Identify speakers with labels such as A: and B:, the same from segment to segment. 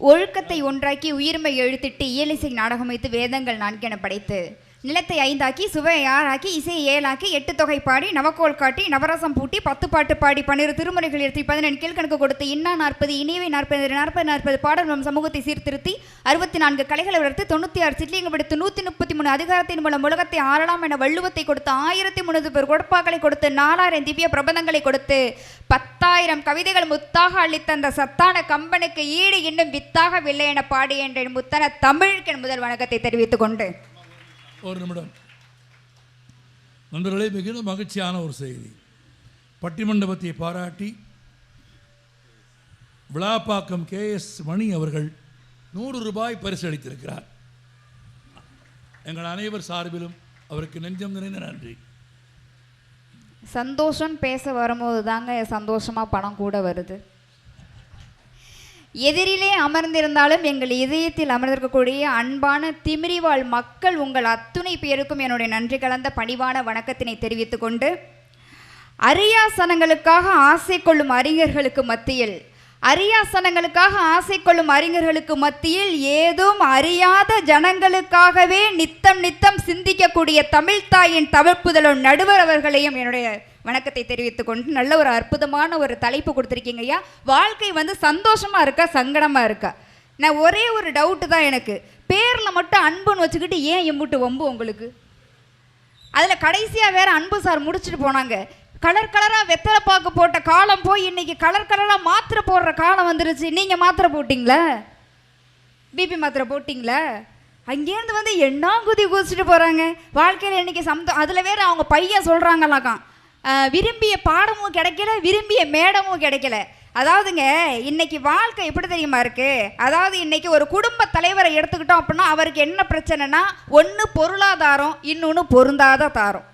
A: ஒழுக்கத்தை ஒன்றாக்கி உயிர்மை எழுத்திட்டு இயலிசை நாடகம் வைத்து வேதங்கள் நான்கென படைத்து நிலத்தை ஐந்தாக்கி சுவையை ஆறாக்கி இசையை ஏழாக்கி எட்டு தொகை பாடி நவக்கோல் காட்டி நவரசம் பூட்டி பத்து பாட்டு பாடி பன்னிரு திருமுறைகள் எடுத்து பதினெண்டு கீழ்கணக்கு கொடுத்து இன்னா நாற்பது இனியவை நாற்பது நாற்பது நாற்பது பாடல் நம் சமூகத்தை சீர்திருத்தி அறுபத்தி நான்கு கலைகளை வளர்த்து தொண்ணூற்றி ஆறு சிட்லிங்கம் எடுத்து நூற்றி முப்பத்தி மூணு அதிகாரத்தின் மூலம் உலகத்தை ஆளலாம் என வள்ளுவத்தை கொடுத்து ஆயிரத்தி முன்னூறு பேர் கொடுப்பாக்களை கொடுத்து நாலாயிரம் திவ்ய பிரபந்தங்களை கொடுத்து பத்தாயிரம் கவிதைகள் முத்தாக அளித்த அந்த சத்தான கம்பனுக்கு ஈடு இன்னும் வித்தாகவில்லை என பாடி என்ற முத்தன தமிழுக்கு முதல் வணக்கத்தை தெரிவித்துக் கொண்டு
B: ஒரு நிமிடம். நண்பர்களே மிகுந்த மகிழ்ச்சியான ஒரு செய்தி. பட்டிமண்டபத்தை பாராட்டி விழாப்பாக்கம் கே எஸ் மணி அவர்கள் நூறு ரூபாய் பரிசு அளித்திருக்கிறார் எங்கள் அனைவர் சார்பிலும் அவருக்கு நெஞ்சம் நிறைந்த நன்றி.
A: சந்தோஷம் பேச வரும்போது தாங்க சந்தோஷமாக பணம் கூட வருது. எதிரிலே அமர்ந்திருந்தாலும் எங்கள் இதயத்தில் அமர்ந்திருக்கக்கூடிய அன்பான திமிரிவாழ் மக்கள் உங்கள் அத்துணை பேருக்கும் என்னுடைய நன்றி கலந்த பணிவான வணக்கத்தினை தெரிவித்துக் கொண்டு அரியாசனங்களுக்காக ஆசை கொள்ளும் அறிஞர்களுக்கு மத்தியில் அரியாசனங்களுக்காக ஆசை கொள்ளும் அறிஞர்களுக்கு மத்தியில் ஏதும் அறியாத ஜனங்களுக்காகவே நித்தம் நித்தம் சிந்திக்கக்கூடிய தமிழ்தாயின் தவிர்ப்புதலும் நடுவர் அவர்களையும் என்னுடைய வணக்கத்தை தெரிவித்துக் கொண்டு நல்ல ஒரு அற்புதமான ஒரு தலைப்பு கொடுத்துருக்கீங்க ஐயா. வாழ்க்கை வந்து சந்தோஷமாக இருக்கா சங்கடமாக இருக்கா? நான் ஒரே ஒரு டவுட்டு தான் எனக்கு. பேரில் மட்டும் அன்புன்னு வச்சுக்கிட்டு ஏன் எம்புட்டு வம்பு உங்களுக்கு? அதில் கடைசியாக வேறு அன்பு சார் முடிச்சுட்டு போனாங்க. கலர் கலராக வெத்தலை பாக்கு போட்ட காலம் போய் இன்றைக்கி கலர் கலராக மாத்திரை போடுற காலம் வந்துருச்சு. நீங்கள் மாத்திரை போட்டிங்களா? பிபி மாத்திரை போட்டிங்களா? அங்கேருந்து வந்து என்ன குதி குதிச்சுட்டு போகிறாங்க வாழ்க்கையில் இன்றைக்கி சம்தோ அதில் வேறு அவங்க பையன் சொல்கிறாங்களாக்காம் விரும்பிய பாடமும் கிடைக்கல விரும்பிய மேடமும் கிடைக்கல. அதாவதுங்க இன்னைக்கு வாழ்க்கை எப்படி தெரியுமா இருக்கு? அதாவது இன்னைக்கு ஒரு குடும்ப தலைவரை எடுத்துக்கிட்டோம் அப்படின்னா அவருக்கு என்ன பிரச்சனைனா ஒன்று பொருளாதாரம் இன்னொன்று பொருந்தாத தாரம்.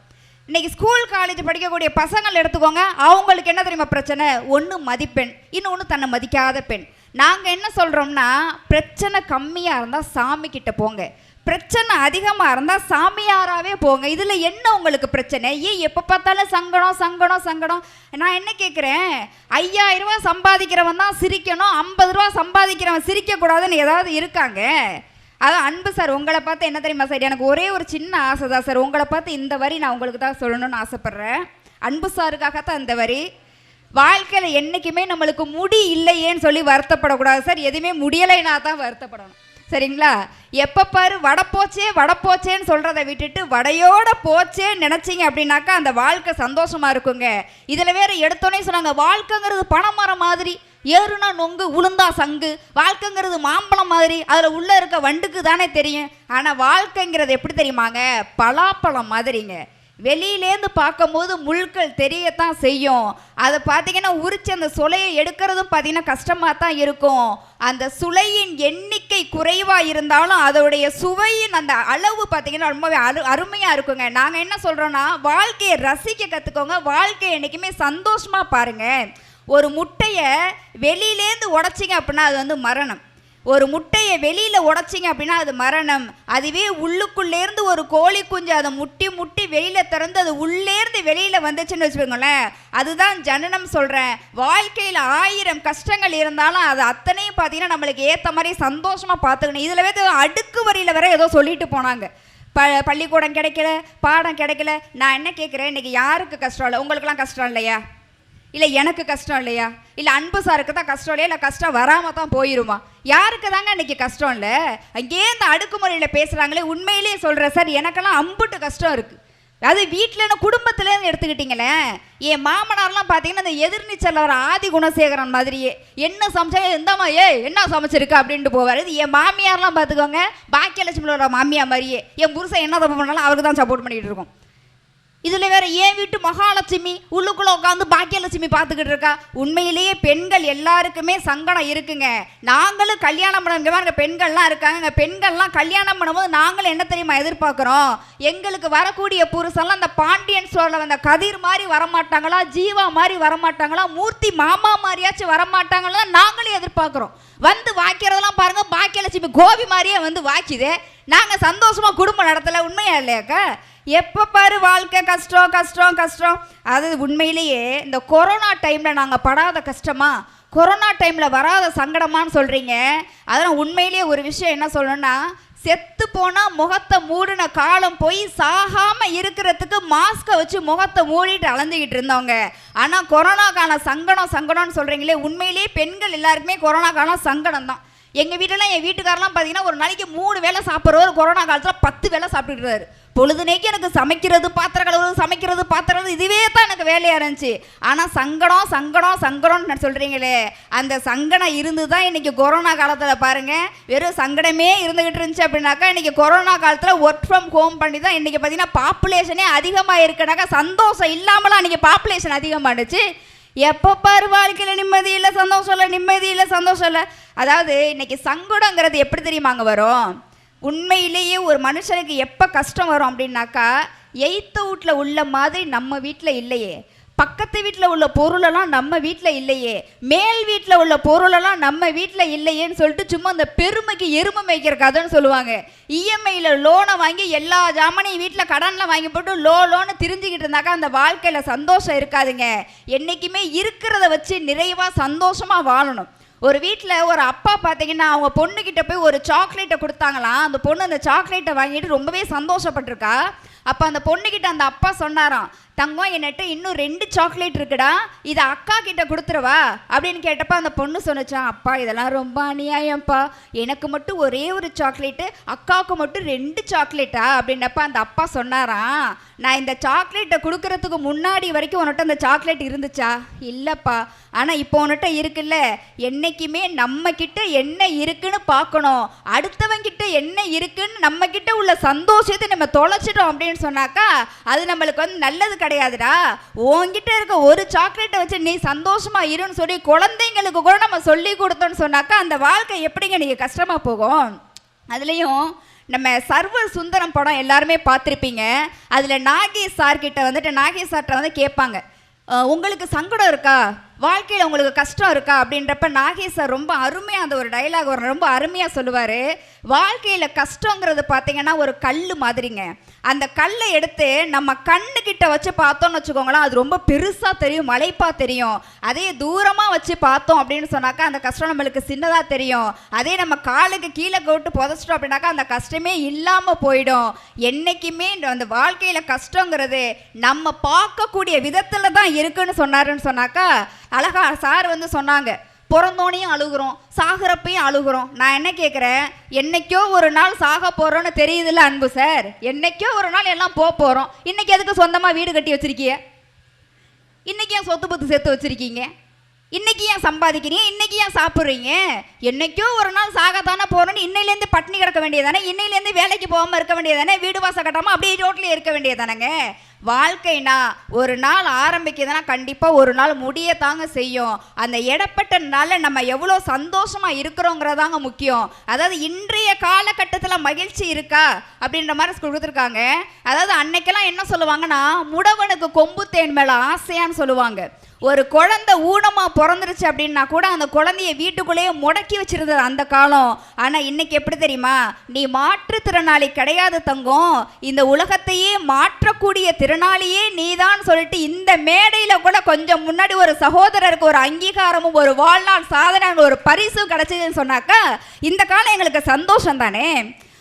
A: இன்னைக்கு ஸ்கூல் காலேஜ் படிக்கக்கூடிய பசங்கள் எடுத்துக்கோங்க அவங்களுக்கு என்ன தெரியுமா பிரச்சனை? ஒன்று மதிப்பெண் இன்னொன்று தன்னை மதிக்காத பெண். நாங்கள் என்ன சொல்கிறோம்னா பிரச்சனை கம்மியாக இருந்தால் சாமி கிட்ட போங்க. பிரச்சனை அதிகமாக இருந்தால் சாமியாராகவே போங்க. இதில் என்ன உங்களுக்கு பிரச்சனை? ஏன் எப்போ பார்த்தாலும் சங்கடம் சங்கடம் சங்கடம். நான் என்ன கேட்குறேன் ஐயாயிரம் ரூபா சம்பாதிக்கிறவன் தான் சிரிக்கணும். ஐம்பது ரூபா சம்பாதிக்கிறவன் சிரிக்கக்கூடாதுன்னு ஏதாவது இருக்காங்க? அதான் அன்பு சார் உங்களை பார்த்து என்ன தெரியுமா சார்? எனக்கு ஒரே ஒரு சின்ன ஆசை தான் சார். உங்களை பார்த்து இந்த வரி நான் உங்களுக்கு தான் சொல்லணும்னு ஆசைப்பட்றேன். அன்பு சாருக்காகத்தான் இந்த வரி. வாழ்க்கையில் என்றைக்குமே நம்மளுக்கு முடி இல்லையேன்னு சொல்லி வருத்தப்படக்கூடாது சார். எதுவுமே முடியலைனா தான் வருத்தப்படணும். சரிங்களா? எப்போ பாரு வடை போச்சே வடை போச்சேன்னு சொல்கிறத விட்டுட்டு வடையோட போச்சேன்னு நினச்சிங்க அப்படின்னாக்கா அந்த வாழ்க்கை சந்தோஷமாக இருக்குங்க. இதில் வேற எடுத்தோன்னே சொன்னாங்க வாழ்க்கைங்கிறது பனைமரம் மாதிரி ஏறுனா நொங்கு உளுந்தா சங்கு வாழ்க்கைங்கிறது மாம்பழம் மாதிரி அதில் உள்ளே இருக்க வண்டுக்கு தானே தெரியும். ஆனால் வாழ்க்கைங்கிறது எப்படி தெரியுமாங்க? பலாப்பழம் மாதிரிங்க. வெளியிலேருந்து பார்க்கும்போது முள்கள் தெரியத்தான் செய்யும். அதை பார்த்தீங்கன்னா உரிச்சு அந்த சுலையை எடுக்கிறதும் பார்த்தீங்கன்னா கஷ்டமாக தான் இருக்கும். அந்த சுலையின் எண்ணிக்கை குறைவாக இருந்தாலும் அதோடைய சுவையின் அந்த அளவு பார்த்தீங்கன்னா ரொம்பவே அரு அருமையாக இருக்குங்க. நாங்கள் என்ன சொல்கிறோன்னா வாழ்க்கையை ரசிக்க கற்றுக்கோங்க வாழ்க்கையை என்றைக்குமே சந்தோஷமாக பாருங்கள் ஒரு முட்டையை வெளியிலேருந்து உடைச்சிங்க அப்படின்னா அது வந்து மரணம். ஒரு முட்டையை வெளியில் உடைச்சிங்க அப்படின்னா அது மரணம். அதுவே உள்ளுக்குள்ளேருந்து ஒரு கோழி குஞ்சு அதை முட்டி முட்டி வெளியில் திறந்து அது உள்ளேருந்து வெளியில் வந்துச்சுன்னு வச்சுக்கோங்களேன். அதுதான் ஜனனம் சொல்கிறேன் வாழ்க்கையில் ஆயிரம் கஷ்டங்கள் இருந்தாலும் அது அத்தனையும் பார்த்தீங்கன்னா நம்மளுக்கு ஏற்ற மாதிரி சந்தோஷமாக பார்த்துக்கணும் இதில் வந்து அடுக்கு வரியில் வர ஏதோ சொல்லிட்டு போனாங்க. ப பள்ளிக்கூடம் கிடைக்கல பாடம் கிடைக்கல. நான் என்ன கேட்குறேன் இன்றைக்கி யாருக்கு கஷ்டம் இல்லை? உங்களுக்கெல்லாம் கஷ்டம் இல்லையா? இல்லை எனக்கு கஷ்டம் இல்லையா? இல்லை அன்பு சாருக்கு தான் கஷ்டம் இல்லையா? இல்லை கஷ்டம் வராமல் தான் போயிருமா? யாருக்கு தாங்க இன்னைக்கு கஷ்டம் இல்லை? அங்கேயே இந்த அடுக்குமுறையில் பேசுகிறாங்களே உண்மையிலேயே சொல்கிறேன் சார். எனக்கெல்லாம் அம்புட்டு கஷ்டம் இருக்குது அது வீட்டில் குடும்பத்துலேருந்து எடுத்துக்கிட்டிங்களேன் என் மாமனார்லாம் பார்த்தீங்கன்னா இந்த எதிர்நீச்சல் வர ஆதி குணசேகரன் மாதிரியே என்ன சமைச்சா எந்தம்மா ஏ என்ன சமைச்சிருக்கு அப்படின்ட்டு போவார். இது என் மாமியார்லாம் பார்த்துக்கோங்க பாக்கியலட்சுமியோட மாமியார் மாதிரியே. என் புருஷன் என்ன தப்பு பண்ணாலும் அவருக்கு தான் சப்போர்ட் பண்ணிகிட்டு இருக்கோம். இதில் வேற ஏன் வீட்டு மகாலட்சுமி உள்ளுக்குள்ளே உட்காந்து பாக்கியலட்சுமி பார்த்துக்கிட்டு இருக்கா. உண்மையிலேயே பெண்கள் எல்லாருக்குமே சங்கடம் இருக்குங்க. நாங்களும் கல்யாணம் பண்ண பெண்கள்லாம் இருக்காங்க பெண்கள்லாம் கல்யாணம் பண்ணும்போது நாங்களும் என்ன தெரியுமா எதிர்பார்க்குறோம்? எங்களுக்கு வரக்கூடிய புருஷன்லாம் அந்த பாண்டியன் சோழ வந்த கதிர் மாதிரி வரமாட்டாங்களா ஜீவா மாதிரி வரமாட்டாங்களா மூர்த்தி மாமா மாதிரியாச்சும் வரமாட்டாங்களா நாங்களும் எதிர்பார்க்குறோம். வந்து வாக்கிறதெல்லாம் பாருங்க பாக்கியலட்சுமி கோபி மாதிரியே வந்து வாய்க்குது. நாங்கள் சந்தோஷமாக குடும்பம் நடத்தலை உண்மையா இல்லையாக்கா எப்போ பாரு வாழ்க்கை கஷ்டம் கஷ்டம் கஷ்டம். அது உண்மையிலேயே இந்த கொரோனா டைமில் நாங்கள் படாத கஷ்டமா? கொரோனா டைமில் வராத சங்கடமான்னு சொல்கிறீங்க அதெல்லாம் உண்மையிலேயே ஒரு விஷயம் என்ன சொல்லணும்னா செத்து போனால் முகத்தை மூடின காலம் போய் சாகாமல் இருக்கிறதுக்கு மாஸ்கை வச்சு முகத்தை மூடிட்டு அளந்துக்கிட்டு இருந்தவங்க. ஆனால் கொரோனாக்கான சங்கடம் சங்கடம்னு சொல்கிறீங்களே உண்மையிலேயே பெண்கள் எல்லாருக்குமே கொரோனாக்கான சங்கடம் தான் எங்கள் வீட்டிலலாம் என் வீட்டுக்காரெலாம் பார்த்தீங்கன்னா ஒரு நாளைக்கு மூணு வேளை சாப்பிட்றவர் கொரோனா காலத்தில் பத்து வேளை சாப்பிட்டுட்டு பொழுதுனேக்கு எனக்கு சமைக்கிறது பாத்திரம் கழுவுறது சமைக்கிறது பாத்திரம் இதுவே தான் எனக்கு வேலையாக இருந்துச்சு. ஆனால் சங்கடம் சங்கடம் சங்கடம்னு சொல்கிறீங்களே அந்த சங்கடம் இருந்து தான் இன்றைக்கி கொரோனா காலத்தில் பாருங்கள் வெறும் சங்கடமே இருந்துக்கிட்டு இருந்துச்சு அப்படின்னாக்கா இன்றைக்கி கொரோனா காலத்தில் ஒர்க் ஃப்ரம் ஹோம் பண்ணி தான் இன்றைக்கி பார்த்தீங்கன்னா பாப்புலேஷனே அதிகமாக இருக்குனாக்கா சந்தோஷம் இல்லாமலாம் அன்றைக்கி பாப்புலேஷன் அதிகமாகிடுச்சு எப்போ பாரு வாழ்க்கையில் நிம்மதி இல்லை சந்தோஷம் இல்லை நிம்மதி இல்லை சந்தோஷம் இல்லை. அதாவது இன்னைக்கு சங்கடங்கிறது எப்படி தெரியுமாங்க வரும்? உண்மையிலேயே ஒரு மனுஷனுக்கு எப்போ கஷ்டம் வரும் அப்படின்னாக்கா எய்த்த வீட்டில் உள்ள மாதிரி நம்ம வீட்டில் இல்லையே. பக்கத்து வீட்டில் உள்ள பொருளெல்லாம் நம்ம வீட்டில் இல்லையே. மேல் வீட்டில் உள்ள பொருளெல்லாம் நம்ம வீட்டில் இல்லையேன்னு சொல்லிட்டு சும்மா அந்த பெருமைக்கு எருமை மேய்க்கிற கதைன்னு சொல்லுவாங்க. இஎம்ஐயில் லோனை வாங்கி எல்லா ஜாமானையும் வீட்டில் கடனில் வாங்கி போட்டு லோ லோன்னு திரிஞ்சுக்கிட்டு இருந்தாக்கா அந்த வாழ்க்கையில் சந்தோஷம் இருக்காதுங்க. என்றைக்குமே இருக்கிறத வச்சு நிறைவாக சந்தோஷமாக வாழணும். ஒரு வீட்டில் ஒரு அப்பா பார்த்தீங்கன்னா அவங்க பொண்ணுக்கிட்ட போய் ஒரு சாக்லேட்டை கொடுத்தாங்களாம். அந்த பொண்ணு அந்த சாக்லேட்டை வாங்கிட்டு ரொம்பவே சந்தோஷப்பட்டிருக்கா. அப்போ அந்த பொண்ணுக்கிட்ட அந்த அப்பா சொன்னாராம் தங்கம் என்னட்ட இன்னும் ரெண்டு சாக்லேட் இருக்குடா இதை அக்கா கிட்ட கொடுத்துருவா அப்படின்னு கேட்டப்ப அந்த பொண்ணு சொன்னுச்சான் அப்பா இதெல்லாம் ரொம்ப அநியாயம்ப்பா. எனக்கு மட்டும் ஒரே ஒரு சாக்லேட்டு அக்காவுக்கு மட்டும் ரெண்டு சாக்லேட்டா அப்படின்னப்ப அந்த அப்பா சொன்னாராம் நான் இந்த சாக்லேட்டை கொடுக்கறதுக்கு முன்னாடி வரைக்கும் உன்கிட்ட அந்த சாக்லேட் இருந்துச்சா? இல்லைப்பா. ஆனால் இப்போ உன்கிட்ட இருக்குல்ல. என்னைக்குமே நம்ம கிட்ட என்ன இருக்குன்னு பார்க்கணும். அடுத்தவன் கிட்ட என்ன இருக்குன்னு நம்ம கிட்ட உள்ள சந்தோஷத்தை நம்ம தொலைச்சிட்டோம் அப்படின்னு சொன்னாக்கா அது நம்மளுக்கு வந்து நல்லது கிடையாதுடா. உன்கிட்ட இருக்க ஒரு சாக்லேட்டை வச்சு நீ சந்தோஷமா இருன்னு சொல்லி குழந்தைங்களுக்கு கூட நம்ம சொல்லி கொடுத்தோன்னு சொன்னாக்கா அந்த வாழ்க்கை எப்படிங்க நீங்கள் கஷ்டமாக போகும்? அதுலேயும் நம்ம சர்வ சுந்தரம் படம் எல்லாருமே பார்த்துருப்பீங்க. அதில் நாகேஷ் சார்கிட்ட வந்துட்டு நாகேஷ் சார்கிட்ட வந்து கேட்பாங்க. உங்களுக்கு சங்கடம் இருக்கா? வாழ்க்கையில் உங்களுக்கு கஷ்டம் இருக்கா? அப்படின்றப்ப நாகேஷ் சார் ரொம்ப அருமையாக அந்த ஒரு டைலாக் வரும் ரொம்ப அருமையாக சொல்லுவார். வாழ்க்கையில் கஷ்டங்கிறது பார்த்தீங்கன்னா ஒரு கல் மாதிரிங்க. அந்த கல்லை எடுத்து நம்ம கண்ணுக்கிட்ட வச்சு பார்த்தோம்னு வச்சுக்கோங்களேன் அது ரொம்ப பெருசாக தெரியும் மலைப்பா தெரியும். அதே தூரமாக வச்சு பார்த்தோம் அப்படின்னு சொன்னாக்கா அந்த கஷ்டம் நம்மளுக்கு சின்னதாக தெரியும். அதே நம்ம காலுக்கு கீழே போட்டு புதைச்சிட்டோம் அப்படின்னாக்கா அந்த கஷ்டமே இல்லாமல் போயிடும். என்றைக்குமே இந்த அந்த வாழ்க்கையில் கஷ்டங்கிறது நம்ம பார்க்கக்கூடிய விதத்தில் தான் இருக்குன்னு சொன்னாருன்னு சொன்னாக்கா அழகா சார் வந்து சொன்னாங்க பிறந்தோனையும் அழுகுறோம் சாகிறப்பையும் அழுகுறோம். நான் என்ன கேட்குறேன் என்னைக்கோ ஒரு நாள் சாக போகிறோன்னு தெரியுதுல்ல அன்பு சார்? என்னைக்கோ ஒரு நாள் எல்லாம் போக போகிறோம் இன்றைக்கி எதுக்கு சொந்தமாக வீடு கட்டி வச்சுருக்கிய? இன்றைக்கி ஏன் சொத்து பத்து சேர்த்து வச்சுருக்கீங்க? இன்றைக்கி ஏன் சம்பாதிக்கிறீங்க? இன்னைக்கு ஏன் சாப்பிட்றீங்க? என்னைக்கோ ஒரு நாள் சாகத்தானே போகிறோன்னு இன்னையிலேருந்து பட்டினி கிடக்க வேண்டியதானே இன்னையிலேருந்து வேலைக்கு போகாமல் இருக்க வேண்டியதானே வீடு வாசல் கட்டாமல் அப்படியே ரோட்லேயே இருக்க வேண்டியதானேங்க வாழ்க்கைனா ஒரு நாள் ஆரம்பிக்குதுன்னா கண்டிப்பாக ஒரு நாள் முடிய தாங்க செய்யும். அந்த இடப்பட்ட நாளில் நம்ம எவ்வளோ சந்தோஷமாக இருக்கிறோங்கிறதாங்க முக்கியம். அதாவது இன்றைய காலகட்டத்தில் மகிழ்ச்சி இருக்கா? அப்படின்ற மாதிரி கொடுத்துருக்காங்க. அதாவது அன்னைக்கெல்லாம் என்ன சொல்லுவாங்கன்னா முடவனுக்கு கொம்பு தேன் மேலே ஆசையான்னு சொல்லுவாங்க. ஒரு குழந்தை ஊனமாக பிறந்துருச்சு அப்படின்னா கூட அந்த குழந்தைய வீட்டுக்குள்ளேயே முடக்கி வச்சிருந்தது அந்த காலம். ஆனால் இன்னைக்கு எப்படி தெரியுமா? நீ மாற்றுத்திறனாளி கிடையாது தங்கம். இந்த உலகத்தையே மாற்றக்கூடிய திறனாளியே நீதான் சொல்லிட்டு இந்த மேடையில் கூட கொஞ்சம் முன்னாடி ஒரு சகோதரருக்கு ஒரு அங்கீகாரமும் ஒரு வாழ்நாள் சாதனை ஒரு பரிசும் கிடச்சிதுன்னு சொன்னாக்கா இந்த காலம் எங்களுக்கு சந்தோஷம் தானே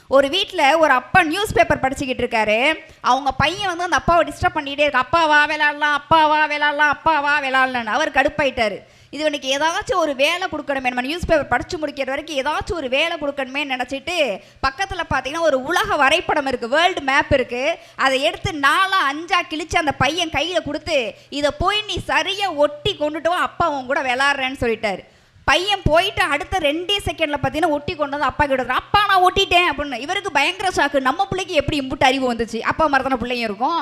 A: ஒரு வீட்டில் ஒரு அப்பா நியூஸ் பேப்பர் படிச்சுக்கிட்டு இருக்காரு. அவங்க பையன் வந்து அந்த அப்பாவை டிஸ்டர்ப் பண்ணிகிட்டே இருக்கு அப்பாவா விளாட்லாம் அப்பாவா விளாட்லாம் அப்பாவா விளாட்லான்னு அவர் கடுப்பாயிட்டார். இது எனக்கு ஏதாச்சும் ஒரு வேலை கொடுக்கணுமே. நம்ம நியூஸ் பேப்பர் படித்து முடிக்கிற வரைக்கும் ஏதாச்சும் ஒரு வேலை கொடுக்கணுமே நினச்சிட்டு பக்கத்தில் பார்த்தீங்கன்னா ஒரு உலக வரைபடம் இருக்குது வேர்ல்டு மேப் இருக்குது அதை எடுத்து நாலாக அஞ்சா கிழித்து அந்த பையன் கையில் கொடுத்து இதை போய் நீ சரியாக ஒட்டி கொண்டுட்டு வா. அப்பா உன் கூட விளாட்றேன்னு சொல்லிட்டாரு. பையன் போயிட்டு அடுத்த ரெண்டே செகண்டில் பார்த்தீங்கன்னா ஒட்டி கொண்டு வந்து அப்பா கிட்ட அப்பா நான் ஒட்டிட்டேன் அப்படின்னு. இவருக்கு பயங்கர ஷாக்கு நம்ம பிள்ளைக்கு எப்படி இம்புட்டு அறிவு வந்துச்சு? அப்பா மரத்தான பிள்ளைங்க இருக்கும்.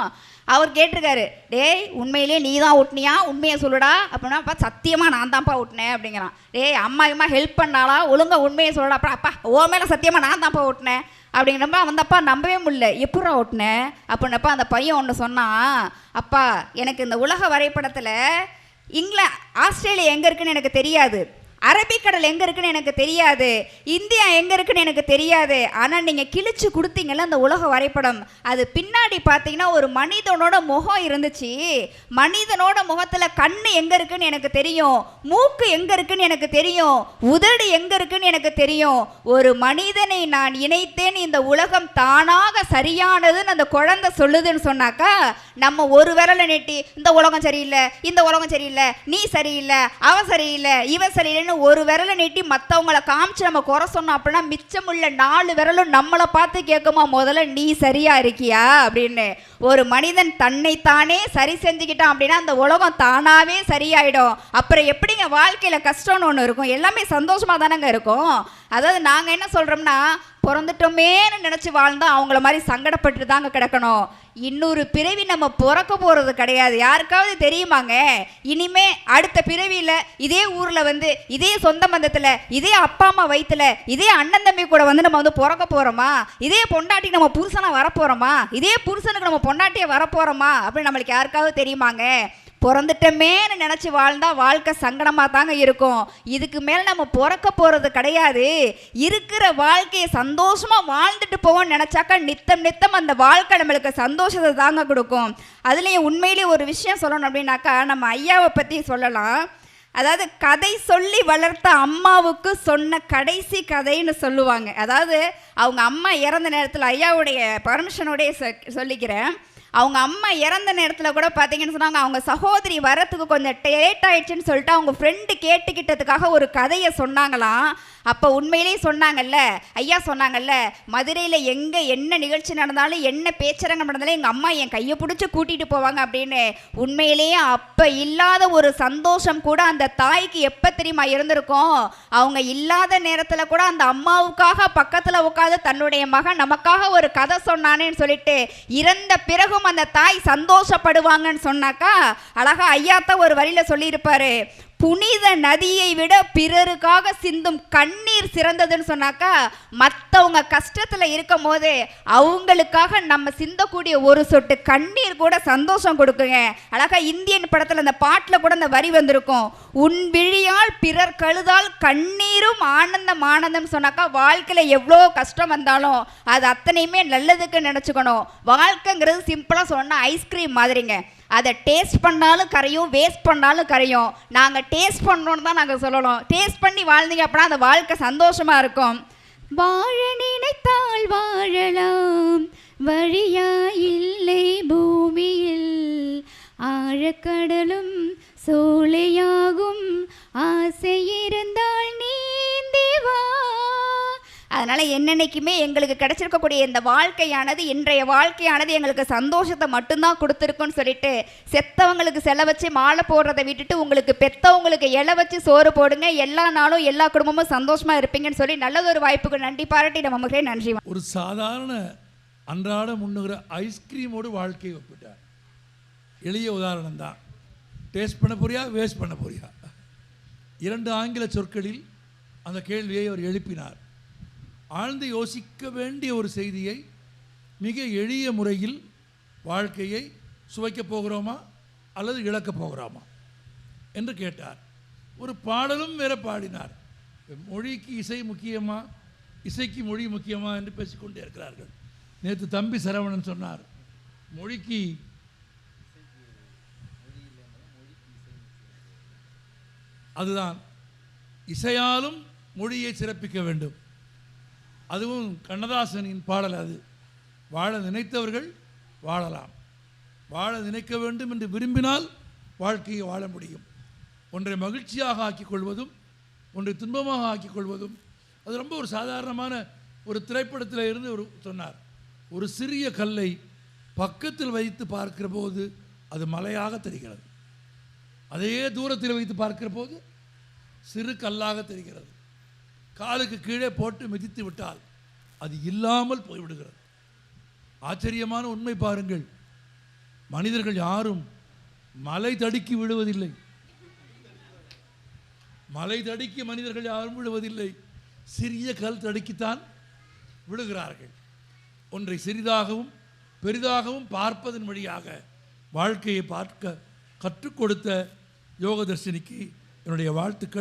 A: அவர் கேட்டிருக்காரு டேய் உண்மையிலேயே நீ தான் ஒட்டினியா? உண்மையை சொல்லுடா. அப்படின்னா அப்பா சத்தியமாக நான் தான்ப்பா ஒட்டினேன். அப்படிங்கிறான். டேய் அம்மா அம்மா ஹெல்ப் பண்ணாலா ஒழுங்கா உண்மையை சொல்லுடா. அப்புறம் அப்பா ஓ மேலே சத்தியமாக நான் தான்ப்பா ஓட்டினேன் அப்படிங்கிறப்ப அந்த அப்பா நம்பவே முடியல. எப்படா ஓட்டினேன் அப்படின்னப்ப அந்த பையன் ஒன்று சொன்னான் அப்பா எனக்கு இந்த உலக வரைபடத்தில் இங்கிலாந்து ஆஸ்திரேலியா எங்கே இருக்குன்னு எனக்கு தெரியாது. அரபிக்கடல் எங்கே இருக்குன்னு எனக்கு தெரியாது. இந்தியா எங்கே இருக்குன்னு எனக்கு தெரியாது. ஆனால் நீங்கள் கிழிச்சு கொடுத்தீங்கல்ல அந்த உலக வரைபடம். அது பின்னாடி பார்த்தீங்கன்னா ஒரு மனிதனோட முகம் இருந்துச்சு. மனிதனோட முகத்தில் கண் எங்கே இருக்குன்னு எனக்கு தெரியும். மூக்கு எங்கே இருக்குன்னு எனக்கு தெரியும். உதடு எங்கே இருக்குன்னு எனக்கு தெரியும். ஒரு மனிதனை நான் இணைத்தேன். இந்த உலகம் தானாக சரியானதுன்னு அந்த குழந்தை சொல்லுதுன்னு சொன்னாக்கா நம்ம ஒரு விரலை நீட்டி இந்த உலகம் சரியில்லை இந்த உலகம் சரியில்லை நீ சரியில்லை அவன் சரியில்லை இவன் சரியில்லைன்னு ஒரு விரலை நீட்டி மற்றவங்கள காமிச்சு நம்ம குறை சொன்னோம் அப்படின்னா மிச்சமுள்ள நாலு விரலும் நம்மளை பார்த்து கேட்குமா முதல்ல நீ சரியா இருக்கியா? அப்படின்னு. ஒரு மனிதன் தன்னைத்தானே சரி செஞ்சுக்கிட்டான் அப்படின்னா அந்த உலகம் தானாகவே சரியாயிடும். அப்புறம் எப்படிங்க வாழ்க்கையில் கஷ்டம்னு ஒன்று இருக்கும்? எல்லாமே சந்தோஷமாக தானேங்க இருக்கும்? அதாவது நாங்கள் என்ன சொல்கிறோம்னா பிறந்துட்டோமேன்னு நினச்சி வாழ்ந்தால் அவங்கள மாதிரி சங்கடப்பட்டு தாங்க கிடக்கணும். இன்னொரு பிறவி நம்ம பிறக்க போகிறது கிடையாது. யாருக்காவது தெரியுமாங்க? இனிமே அடுத்த பிறவியில் இதே ஊரில் வந்து இதே சொந்த மந்தத்தில் இதே அப்பா அம்மா வயிற்றுல இதே அண்ணன் தம்பி கூட வந்து நம்ம வந்து பிறக்க போகிறோமா இதே பொண்டாட்டிக்கு நம்ம புருஷனாக வரப்போகிறோமா இதே புருஷனுக்கு நம்ம பொண்டாட்டியை வரப்போகிறோமா அப்படின்னு நம்மளுக்கு யாருக்காவது தெரியுமாங்க? பிறந்துட்டமேன்னு நினச்சி வாழ்ந்தால் வாழ்க்கை சங்கடமாக தாங்க இருக்கும். இதுக்கு மேலே நம்ம பிறக்க போகிறது கிடையாது. இருக்கிற வாழ்க்கையை சந்தோஷமாக வாழ்ந்துட்டு போவோம்னு நினச்சாக்கா நித்தம் நித்தம் அந்த வாழ்க்கை நம்மளுக்கு சந்தோஷத்தை தாங்க கொடுக்கும். அதுலேயும் உண்மையிலேயே ஒரு விஷயம் சொல்லணும் அப்படின்னாக்கா நம்ம ஐயாவை பற்றி சொல்லலாம். அதாவது கதை சொல்லி வளர்த்த அம்மாவுக்கு சொன்ன கடைசி கதைன்னு சொல்லுவாங்க. அதாவது அவங்க அம்மா இறந்த நேரத்தில் ஐயாவுடைய பர்மிஷனோடைய சொல்லிக்கிறேன். அவங்க அம்மா இறந்த நேரத்தில் கூட பார்த்தீங்கன்னு சொன்னாங்க அவங்க சகோதரி வரத்துக்கு கொஞ்சம் லேட் ஆயிடுச்சுன்னு சொல்லிட்டு அவங்க ஃப்ரெண்டு கேட்டுக்கிட்டதுக்காக ஒரு கதையை சொன்னாங்களாம் அப்போ உண்மையிலேயே சொன்னாங்கல்ல ஐயா சொன்னாங்கல்ல மதுரையில் எங்கே என்ன நிகழ்ச்சி நடந்தாலும் என்ன பேச்சரங்கம் நடந்தாலும் எங்கள் அம்மா என் கையை பிடிச்சி கூட்டிகிட்டு போவாங்க அப்படின்னு உண்மையிலேயே அப்போ இல்லாத ஒரு சந்தோஷம் கூட அந்த தாய்க்கு எப்போ தெரியுமா இருந்திருக்கும்? அவங்க இல்லாத நேரத்தில் கூட அந்த அம்மாவுக்காக பக்கத்தில் உட்காந்து தன்னுடைய மகன் நமக்காக ஒரு கதை சொன்னானேன்னு சொல்லிட்டு இறந்த அந்த தாய் சந்தோஷப்படுவாங்கன்னு சொன்னாக்கா அழகா ஐயாத்த ஒரு வழியில சொல்லியிருப்பாரு. புனித நதியை விட பிறருக்காக சிந்தும் கண்ணீர் சிறந்ததுன்னு சொன்னாக்கா மற்றவங்க கஷ்டத்தில் இருக்கும் போது அவங்களுக்காக நம்ம சிந்தக்கூடிய ஒரு சொட்டு கண்ணீர் கூட சந்தோஷம் கொடுக்குங்க. அழகா இந்தியன் படத்தில் அந்த பாட்டில் கூட அந்த வரி வந்திருக்கும். உன் விழியால் பிறர் கழுதால் கண்ணீரும் ஆனந்தம் ஆனந்தம் சொன்னாக்கா வாழ்க்கையில் எவ்வளோ கஷ்டம் வந்தாலும் அது அத்தனையுமே நல்லதுக்கு நினச்சிக்கணும். வாழ்க்கைங்கிறது சிம்பிளாக சொன்னால் ஐஸ்கிரீம் மாதிரிங்க. அதை டேஸ்ட் பண்ணாலும் கரையும் வேஸ்ட் பண்ணாலும் கரையும். நாங்கள் டேஸ்ட் பண்ணோன்னு தான் நாங்கள் சொல்லணும். டேஸ்ட் பண்ணி வாழ்ந்தீங்க அப்படின்னா அந்த வாழ்க்கை சந்தோஷமாக இருக்கும். வாழ நினைத்தால் வாழலாம். வழியா இல்லை பூமியில். ஆழக்கடலும் சோலையாகும். ஆசை இருந்தால் நீ அதனால் என்னென்னைக்குமே எங்களுக்கு கிடச்சிருக்கக்கூடிய இந்த வாழ்க்கையானது இன்றைய வாழ்க்கையானது எங்களுக்கு சந்தோஷத்தை மட்டும்தான் கொடுத்துருக்குன்னு சொல்லிட்டு செத்தவங்களுக்கு செல வச்சு மாலை போடுறதை விட்டுட்டு உங்களுக்கு பெத்தவங்களுக்கு இலை வச்சு சோறு போடுங்க. எல்லா நாளும் எல்லா குடும்பமும் சந்தோஷமாக இருப்பீங்கன்னு சொல்லி நல்லதொரு வாய்ப்புக்கு நன்றி பாராட்டி நம்ம மகளே நன்றி.
B: ஒரு சாதாரண அன்றாட முன்னுகிற ஐஸ்கிரீமோடு வாழ்க்கையை ஒப்பிட்டார். எளிய உதாரணம் தான். டேஸ்ட் பண்ண போறியா வேஸ்ட் பண்ண போறியா? இரண்டு ஆங்கில சொற்களில் அந்த கேள்வியை அவர் எழுப்பினார். ஆழ்ந்து யோசிக்க வேண்டிய ஒரு செய்தியை மிக எளிய முறையில் வாழ்க்கையை சுவைக்கப் போகிறோமா அல்லது இழக்கப் போகிறோமா என்று கேட்டார். ஒரு பாடலும் வேற பாடினார். மொழிக்கு இசை முக்கியமா இசைக்கு மொழி முக்கியமா என்று பேசிக்கொண்டே இருக்கிறார்கள். நேற்று தம்பி சரவணன் சொன்னார் மொழிக்கு அதுதான் இசையாலும் மொழியை சிறப்பிக்க வேண்டும். அதுவும் கண்ணதாசனின் பாடல் அது. வாழ நினைத்தவர்கள் வாழலாம். வாழ நினைக்க வேண்டும் என்று விரும்பினால் வாழ்க்கையை வாழ முடியும். ஒன்றை மகிழ்ச்சியாக ஆக்கிக் கொள்வதும் ஒன்றை துன்பமாக ஆக்கிக் கொள்வதும் அது ரொம்ப ஒரு சாதாரணமான ஒரு திரைப்படத்தில் இருந்து ஒரு சொன்னார். ஒரு சிறிய கல்லை பக்கத்தில் வைத்து பார்க்கிற போது அது மலையாக தெரிகிறது. அதே தூரத்தில் வைத்து பார்க்கிற போது சிறு கல்லாக தெரிகிறது. காலுக்கு கீழே போட்டு மிதித்து விட்டால் அது இல்லாமல் போய்விடுகிறது. ஆச்சரியமான உண்மை பாருங்கள். மனிதர்கள் யாரும் மலை தடுக்கி விழுவதில்லை. மலை தடுக்கி மனிதர்கள் யாரும் விழுவதில்லை. சிறிய கல் தடுக்கித்தான் விழுகிறார்கள். ஒன்றை சிறிதாகவும் பெரிதாகவும் பார்ப்பதன் வழியாக வாழ்க்கையை பார்க்க கற்றுக் கொடுத்த யோகதர்ஷினிக்கு என்னுடைய வாழ்த்துக்கள்.